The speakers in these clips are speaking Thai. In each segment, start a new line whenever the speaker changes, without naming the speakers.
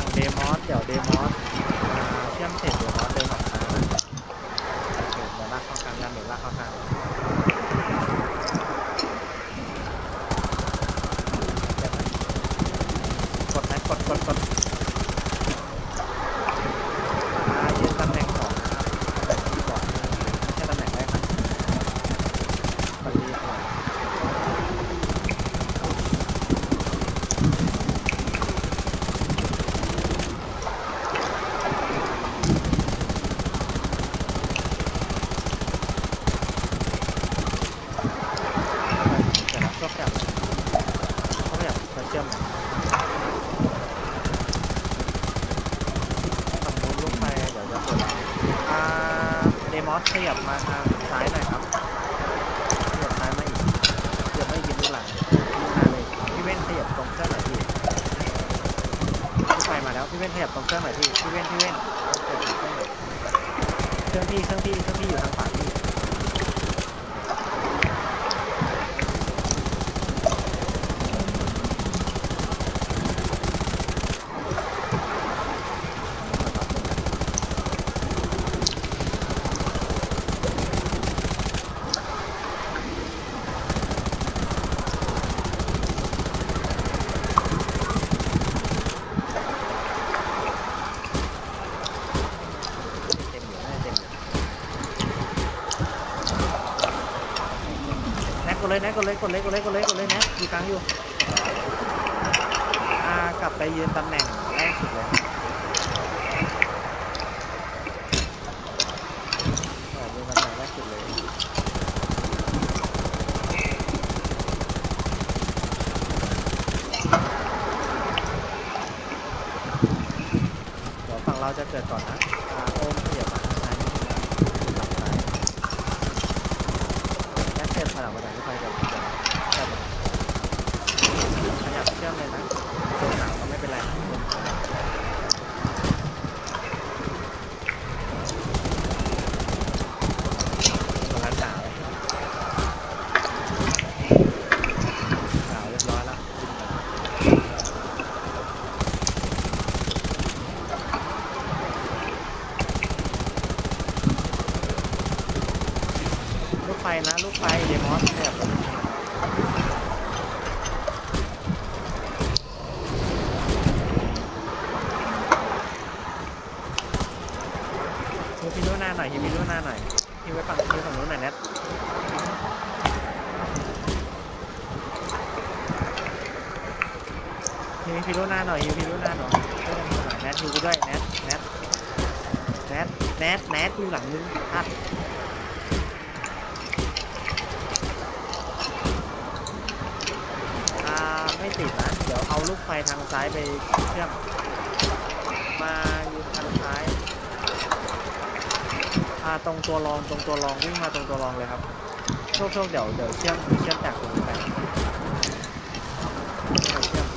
ดี๋ยวเดมอสเชื่อมเสร็จเดมอสเดินออกมาเดี๋ยวลากเข้ากลางกันเดี๋ยวลากเข้ากลางกดนะกดกดกดอ่ายืนตำแหน่งสองนะครับตำแหน่งที่บอกไม่ใช่ตำแหน่งแรกนะตอนนี้ก่อน เดี๋ยวนะก็ขยับก็ขยับมาเชื่อมหน่อยฝั่งนู้นลูกไฟเดี๋ยวจะเปิดแล้วอ่าเดม อสขยับมาทางซ้ายหน่อยครับขยับซ้ายมาอีกเกือบไม่ยินลูกหลังมาเลยพี่เว้นขยับตรงเครื่องหน่อยพี่ลูกไฟมาแล้วพี่เว้นขยับตรงเครื่องหน่อยพี่พี่เว้นพี่เว้นเครื่องหน่อยเครื่องพี่เครื่องพี่เครื่องพี่อยู่ทางขวาพี่ เต็มอยู่น่าจะเต็มอยู่แน็กกด เลยน็กดเลยกดเลยกดเลยกดเลยกดเลยน็กอยู่กลางอยู่อ่ากลับไปยืนตำแหน่งแรกสุดเลยเออยืนตำแหน่งแรกสุดเลยเดี๋ยวฝั่งเราจะเกิดก่อนนะอ่าโอมขยับมาทางซ้ายนิดนึงนะหลังซ้ายแน็กเกิดถอยหลังมาหน่อยที่ไปกับเชื่อมขยับเชื่อมเลยนะโดนหนาวก็ไม่เป็นไรนะตรงนั้นหนาวหนาวเรียบร้อยแล้วลูกไฟนะ ลูกไฟเดมอสขยับก่อนฮิวพิโน่หน้าหน่อยฮิวพิโน่หน้าหน่อยฮิวไว้ฝั่งฮิวฝั่งนู้นหน่อยแนทฮิว พิโน่หน้าหน่อยฮิวพิโน่หน้าหน่อยช่วยกันฮิวหน่อยแนทฮิวกูด้วยแนทแนทแนทแนทแนทอยู่หลังมึงอัดอ่าไม่ติดนะเดี๋ยวเอาลูกไฟทางซ้ายไปเชื่อมมาอยู่ทางซ้ายอ่าตรงตัวรองตรงตัวรองวิ่งมาตรงตัวรองเลยครับโชคโชคเดี๋ยวเดี๋ยวเชื่อมเชื่อมจากตรงนี้ไปเดี๋ยวเชื่อม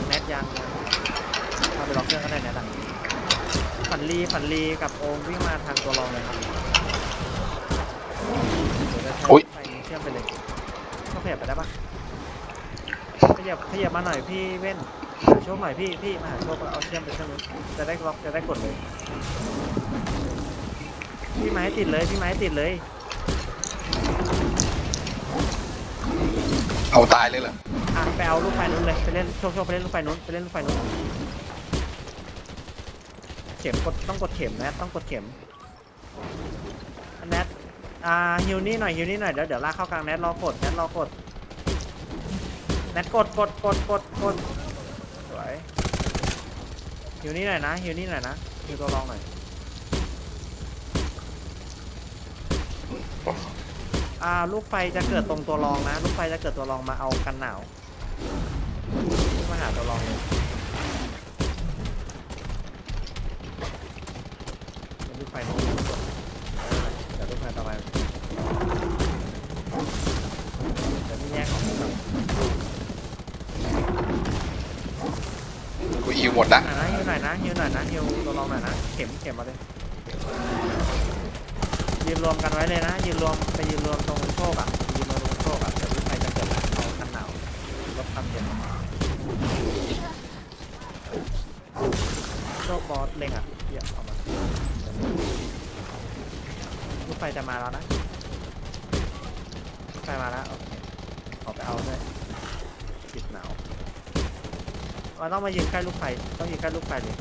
ยางยางแนทยางยางเอาไปล็อกเครื่องก็ได้แนทอะฝันลีฝันลีกับโอมวิ่งมาทางตัวรองเลยครับเดี๋ยวจะใช้
อุ๊ย
ไฟนี้เชื่อมไปเลยก็ขยับไปได้ปะขยับขยับมาหน่อยพี่เว้นหาโชคหน่อยพี่พี่มาหาโชคแล้วเอาเชื่อมไปเครื่องนู้นจะได้ล็อกจะได้กดเลยพี่ไม้ติดเลยพี่ไม้ติดเลย
เอาตายเลยเหรอ
อะไปเอาลูกไฟนู้นเลยไปเล่นโชคโชคไปเล่นลูกไฟนู้นไปเล่นลูกไฟนู้นเข็มกดต้องกดเข็มนะต้องกดเข็มอันแนทอ่าฮิวนี่หน่อยฮิวนี่หน่อยเดี๋ยวเดี๋ยวลากเข้ากลางแนทรอกดแนทรอกดแนทกดกดกดกดกดสวยฮิวนี่หน่อยนะฮิวนี่หน่อยนะฮิวตัวรองหน่อย อ่าลูกไฟจะเกิดตรงตัวรองนะ ลูกไฟจะเกิดตัวรองมาเอากันหนาวมาหาตัวรองเลยเดี๋ยวลูกไฟนี่เดี๋ยวลูกไฟต่อไปเดี๋ยวนี่แยกออกก่อน
กูอิวหมดละ
อะนะฮิวหน่อยนะฮิวหน่อยนะฮิวตัวรองหน่อยนะเข็มเข็มมาเลย ยืนรวมกันไว้เลยนะ ยืนรวมไปยืนรวมตรงโชคอะยืนรวมตรงโชคอะเดี๋ยวลูกไฟจะเกิดแล้วเอากันหนาวลดความเย็นตัวบอสเล็งอะเดี๋ยวออกมาลูกไฟจะมาแล้วนะลูกไฟมาแล้วโอเคขอไปเอาด้วยจิตหนาวเราต้องมายืนใกล้ลูกไฟต้องยืนใกล้ลูกไฟเลย